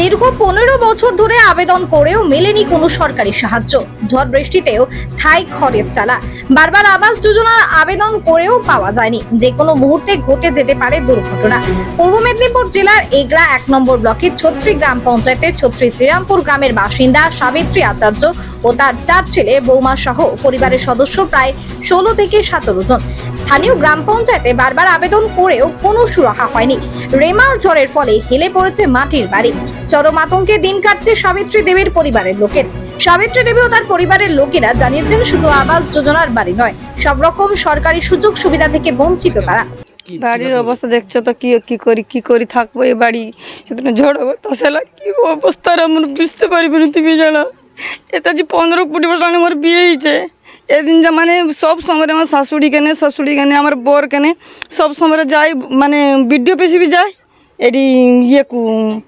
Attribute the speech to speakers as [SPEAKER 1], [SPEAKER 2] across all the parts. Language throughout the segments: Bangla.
[SPEAKER 1] দীর্ঘ পনেরো বছর ধরে আবেদন করেও মেলেনি কোনো সরকারি সাহায্য। ঝড় বৃষ্টিতেও ঠাই খড়ের চালা। বারবার আবাস যোজনার আবেদন করেও পাওয়া যায়নি। যে কোনো মুহূর্তে ঘটে যেতে পারে দুর্ঘটনা। পূর্ব মেদিনীপুর জেলার এগরা এক নম্বর ব্লকের ছত্রি গ্রাম পঞ্চায়েতের ছত্রি শ্রীরামপুর গ্রামের বাসিন্দা সাবিত্রী আচার্য ও তার চার ছেলে বৌমা সহ পরিবারের সদস্য প্রায় ষোলো থেকে সতেরো জন। স্থানীয় গ্রাম পঞ্চায়েতে বারবার আবেদন করেও কোনো সুরাহা হয়নি। রেমাল ঝড়ের ফলে হেলে পড়েছে মাটির বাড়ি। চরম আতঙ্কে দিন কাটছে সাবিত্রী দেবীর পরিবারের লোকের। সাবিত্রী দেবী ও তার পরিবারের লোকেরা জানিয়েছেন শুধু আবাস যোজনার বাড়ি নয়, সব রকম সরকারি সুযোগ সুবিধা থেকে বঞ্চিত তারা।
[SPEAKER 2] বাড়ির অবস্থা দেখছ তো, কি কি করি কি করি থাকব এই বাড়ি? সেদিন ঝড় তাছাড়া কি অবস্থা আমরা বুঝতে পারবি না তুমি জানা এটা যে পনেরো কুড়ি বছর আমার বিয়ে হয়েছে। এদিন যা মানে সব সময় আমার শাশুড়ি কেনে শ্বশুরি কেনে, আমার বর কেনে, সব সময় যাই মানে বিডিও পিসি বি যায়, এটি ইয়ে কু-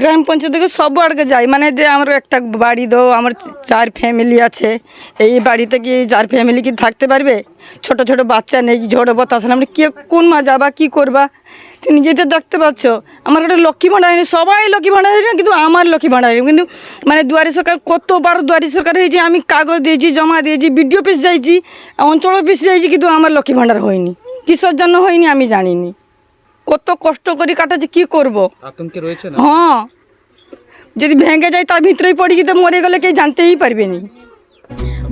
[SPEAKER 2] গ্রাম পঞ্চায়েত থেকে সব আড়কে যাই মানে যে আমার একটা বাড়ি দো আমার চার ফ্যামিলি আছে, এই বাড়িতে কি চার ফ্যামিলি কি থাকতে পারবে? ছোট ছোট বাচ্চা নেই, ঝড় বাতাস আমরা কে, কোন মা যাবা, কি করবা? তুমি নিজেতে দেখতে পাচ্ছ। আমার একটা লক্ষ্মী ভাণ্ডার নেই সবাই লক্ষ্মী ভাণ্ডার না কিন্তু আমার লক্ষ্মী ভাণ্ডার নেই। কিন্তু মানে দুয়ারি সরকার কতবার দুয়ারি সরকার হয়েছে আমি কাগজ দিয়েছি জমা দিয়েছি বিডিও অফিস যাইছি অঞ্চল অফিস যাইছি কিন্তু আমার লক্ষ্মী ভাণ্ডার হয়নি। কিসের জন্য হয়নি আমি জানিনি। কত কষ্ট করে কাটাচ্ছি কি করব?
[SPEAKER 3] আতঙ্কে রয়েছে না?
[SPEAKER 2] হ্যাঁ। যদি ভেঙে যায় তার ভিতরেই পড়ে গিয়ে মরে গেলে কেউ জানতেই পারবে না।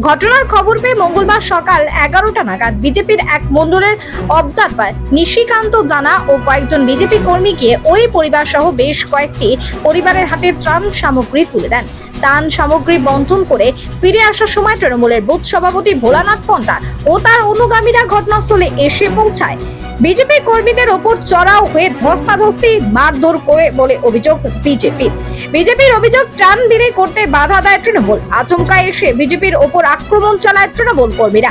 [SPEAKER 1] ঘটনার খবর পেয়ে মঙ্গলবার সকাল এগারোটা নাগাদ বিজেপির এক মন্ডলের অবজারভার নিশিকান্ত জানা ও কয়েকজন বিজেপি কর্মী গিয়ে ওই পরিবার সহ বেশ কয়েকটি পরিবারের হাতে ত্রাণ সামগ্রী তুলে দেন। ত্রাণ সামগ্রী বন্টন করে ফিরে আসার সময় তৃণমূলের বুথ সভাপতি ভোলানাথ পন্থা ও তার অনুগামীরা ঘটনাস্থলে এসে পৌঁছায়। বিজেপি কর্মীদের ওপর চড়াও হয়ে ধস্তাধস্তি, মারধর করে বলে অভিযোগ বিজেপি। বিজেপির অভিযোগ ত্রাণ বিলি করতে বাধা দেয় তৃণমূল। আচমকা এসে বিজেপির ওপর আক্রমণ চালায় তৃণমূল কর্মীরা।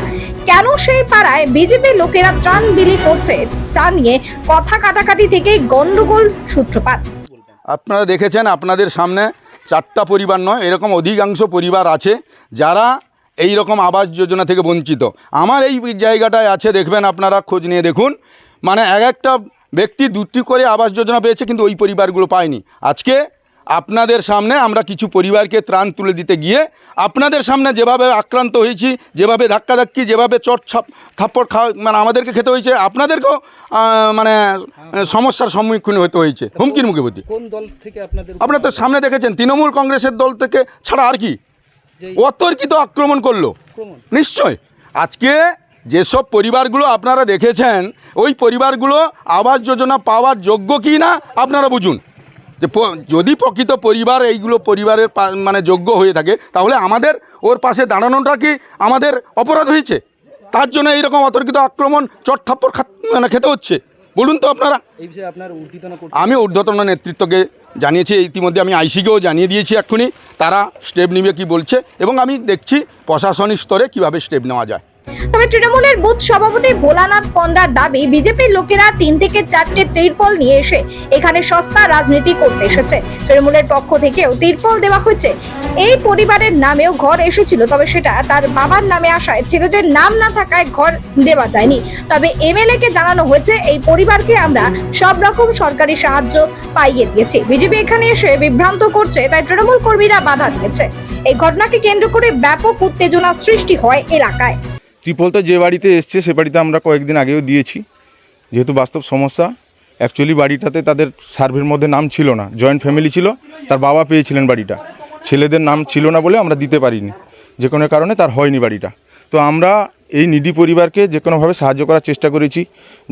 [SPEAKER 1] কেন সেই পাড়ায় বিজেপির লোকেরা ত্রাণ বিলি করছে তা নিয়ে কথা কাটাকাটি থেকেই গন্ডগোল সূত্রপাত।
[SPEAKER 4] আপনারা দেখেছেন, আপনাদের সামনে চারটা পরিবার নয়, এরকম অধিকাংশ পরিবার আছে যারা এই রকম আবাস যোজনা থেকে বঞ্চিত। আমার এই জায়গাটায় আছে, দেখবেন আপনারা, খোঁজ নিয়ে দেখুন। মানে এক একটা ব্যক্তি দুটি করে আবাস যোজনা পেয়েছে, কিন্তু ওই পরিবারগুলো পায়নি। আজকে আপনাদের সামনে আমরা কিছু পরিবারকে ত্রাণ তুলে দিতে গিয়ে আপনাদের সামনে যেভাবে আক্রান্ত হয়েছি যেভাবে ধাক্কাধাক্কি যেভাবে চট ছাপ থাপ্পড় খাওয়া মানে আমাদেরকে খেতে হয়েছে আপনাদেরকেও মানে সমস্যার সম্মুখীন হতে হয়েছে। হুমকির মুখে বুদ্ধি
[SPEAKER 3] কোন দল থেকে আপনাদের
[SPEAKER 4] আপনারা তো সামনে দেখেছেন তৃণমূল কংগ্রেসের দল থেকে ছাড়া আর কি? অতর্কিত আক্রমণ করল। নিশ্চয়। আজকে যেসব পরিবারগুলো আপনারা দেখেছেন ওই পরিবারগুলো আবাস যোজনা পাওয়ার যোগ্য কি না আপনারা বুঝুন। যে যদি প্রকৃত পরিবার এইগুলো পরিবারের মানে যোগ্য হয়ে থাকে তাহলে আমাদের ওর পাশে দাঁড়ানোটা কি আমাদের অপরাধ হয়েছে? তার জন্য এইরকম অতর্কিত আক্রমণ চট থাপ্পড় মানে খেতে হচ্ছে। বলুন তো আপনারা।
[SPEAKER 3] এই বিষয়ে আপনার
[SPEAKER 4] আমি ঊর্ধ্বতন নেতৃত্বকে জানিয়েছি ইতিমধ্যে আমি আইসিকেও জানিয়ে দিয়েছি এক্ষুনি তারা স্টেপ নিবে কি বলছে এবং আমি দেখছি প্রশাসনিক স্তরে কীভাবে স্টেপ নেওয়া যায়।
[SPEAKER 1] তবে তৃণমূলের বুথ সভাপতি ভোলানাথ পন্ডার দাবি, বিজেপির লোকেরা তিন থেকে চারটে তিরপল নিয়ে এসে এখানে সস্তা রাজনীতি করতে এসেছে। তৃণমূলের পক্ষ থেকেও তিরপল দেওয়া হয়েছে। এই পরিবারের নামেও ঘর এসেছিল, তবে সেটা তার বাবার নামে আসায় ছেলেদের নাম না থাকায় ঘর দেওয়া যায়নি। তবে এমএলএ কে জানানো হয়েছে, এই পরিবারকে আমরা সব রকম সরকারি সাহায্য পাইয়ে দিয়েছি। বিজেপি এখানে এসে বিভ্রান্ত করছে, তাই তৃণমূল কর্মীরা বাধা দিয়েছে। এই ঘটনাকে কেন্দ্র করে ব্যাপক উত্তেজনা সৃষ্টি হয় এলাকায়।
[SPEAKER 5] ত্রিপল তো যে বাড়িতে এসছে, সে বাড়িতে আমরা কয়েকদিন আগেও দিয়েছি। যেহেতু বাস্তব সমস্যা অ্যাকচুয়ালি বাড়িটাতে তাদের সার্ভের মধ্যে নাম ছিল না জয়েন্ট ফ্যামিলি ছিল, তার বাবা পেয়েছিলেন বাড়িটা। ছেলেদের নাম ছিল না বলে আমরা দিতে পারিনি, যে কোনো কারণে তার হয়নি বাড়িটা। তো আমরা এই নিডি পরিবারকে যে কোনোভাবে সাহায্য করার চেষ্টা করেছি,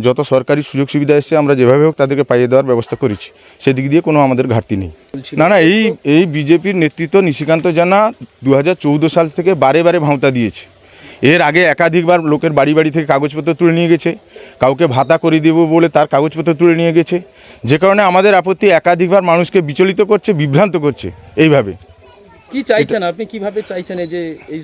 [SPEAKER 5] যত সরকারি সুযোগ সুবিধা এসছে, আমরা যেভাবে হোক তাদেরকে পাইয়ে দেওয়ার ব্যবস্থা করেছি। সেদিক দিয়ে কোনো আমাদের ঘাটতি নেই। না না, এই এই বিজেপির নেতৃত্ব নিশিকান্ত জানা দু হাজার চৌদ্দ সাল থেকে বারে বারে ভাঁওতা দিয়েছে। এর আগে একাধিকবার লোকের বাড়ি বাড়ি থেকে কাগজপত্র তুলে নিয়ে গেছে। কাউকে ভাতা করে দেবো বলে তার কাগজপত্র তুলে নিয়ে গেছে। যে কারণে আমাদের আপত্তি একাধিকবার মানুষকে বিচলিত করছে বিভ্রান্ত করছে এইভাবে।
[SPEAKER 3] কি চাইছেন আপনি? কীভাবে চাইছেন এই যে এই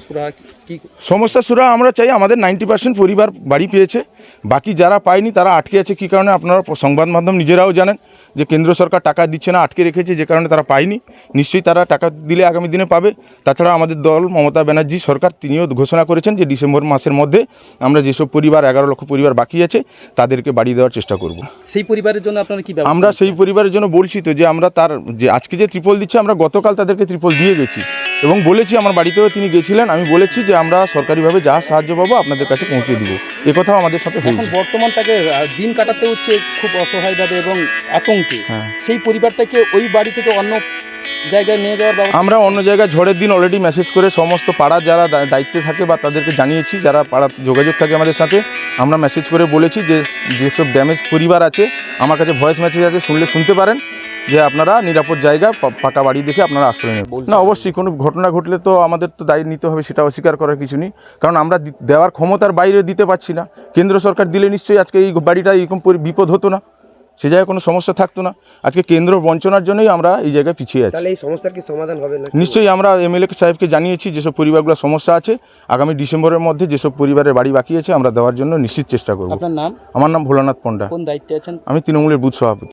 [SPEAKER 3] সুরাহা কি- কি
[SPEAKER 5] সমস্যা সুরা আমরা চাই আমাদের নাইনটি পার্সেন্ট পরিবার বাড়ি পেয়েছে। বাকি যারা পায়নি তারা আটকে আছে। কী কারণে আপনারা সংবাদ মাধ্যম নিজেরাও জানেন। যে কেন্দ্র সরকার টাকা দিচ্ছে না আটকে রেখেছে যে কারণে তারা পায়নি। নিশ্চয়ই তারা টাকা দিলে আগামী দিনে পাবে। তাছাড়া আমাদের দল মমতা ব্যানার্জি সরকার তিনিও ঘোষণা করেছেন যে ডিসেম্বর মাসের মধ্যে আমরা যেসব পরিবার এগারো লক্ষ পরিবার বাকি আছে তাদেরকে বাড়ি দেওয়ার চেষ্টা করব।
[SPEAKER 3] সেই পরিবারের জন্য আপনারা কি
[SPEAKER 5] আমরা সেই পরিবারের জন্য বলছি তো যে আমরা তার যে আজকে যে ত্রিপল দিচ্ছে আমরা গতকাল তাদেরকে ত্রিপল দিয়ে গেছি। এবং বলেছি আমার বাড়িতেও তিনি গেছিলেন। আমি বলেছি যে আমরা সরকারিভাবে যা সাহায্য পাবো আপনাদের কাছে পৌঁছে দিব। এ কথাও আমাদের সাথে হয়েছে।
[SPEAKER 3] বর্তমান তাকে দিন কাটাতে হচ্ছে খুব অসহায়ভাবে এবং আতঙ্কে।
[SPEAKER 5] হ্যাঁ।
[SPEAKER 3] সেই পরিবারটাকে ওই বাড়ি থেকে অন্য জায়গায় নিয়ে যাওয়ার
[SPEAKER 5] আমরা অন্য জায়গায় ঝড়ের দিন অলরেডি মেসেজ করে সমস্ত পাড়ার যারা দায়িত্বে থাকে বা তাদেরকে জানিয়েছি যারা পাড়া যোগাযোগ থাকে আমাদের সাথে আমরা মেসেজ করে বলেছি যে যেসব ড্যামেজ পরিবার আছে আমার কাছে ভয়েস মেসেজ আছে শুনলে শুনতে পারেন। যে আপনারা নিরাপদ জায়গা পা- পাকা বাড়ি দেখে আপনারা আশ্রয় নেবেন। না অবশ্যই কোনো ঘটনা ঘটলে তো আমাদের তো দায়ী নিতে হবে সেটা অস্বীকার করার কিছু নেই। কারণ আমরা দেওয়ার ক্ষমতার বাইরে দিতে পারছি না। কেন্দ্র সরকার দিলে নিশ্চয়ই আজকে এই বাড়িটা এরকম বিপদ হতো না। সে জায়গায় কোনো সমস্যা থাকতো না। আজকে কেন্দ্র বঞ্চনার জন্যই আমরা এই জায়গায় পিছিয়ে আছি।
[SPEAKER 6] তাহলে এই সমস্যার কি সমাধান হবে না
[SPEAKER 5] নিশ্চয়ই আমরা এমএলএ সাহেবকে জানিয়েছি যেসব পরিবারগুলোর সমস্যা আছে আগামী ডিসেম্বরের মধ্যে যেসব পরিবারের বাড়ি বাকি আছে আমরা দেওয়ার জন্য নিশ্চিত চেষ্টা করব।
[SPEAKER 3] আপনার নাম?
[SPEAKER 5] আমার নাম ভোলানাথ পণ্ডা।
[SPEAKER 3] কোন দায়িত্বে আছেন?
[SPEAKER 5] আমি তৃণমূলের বুথ সভাপতি।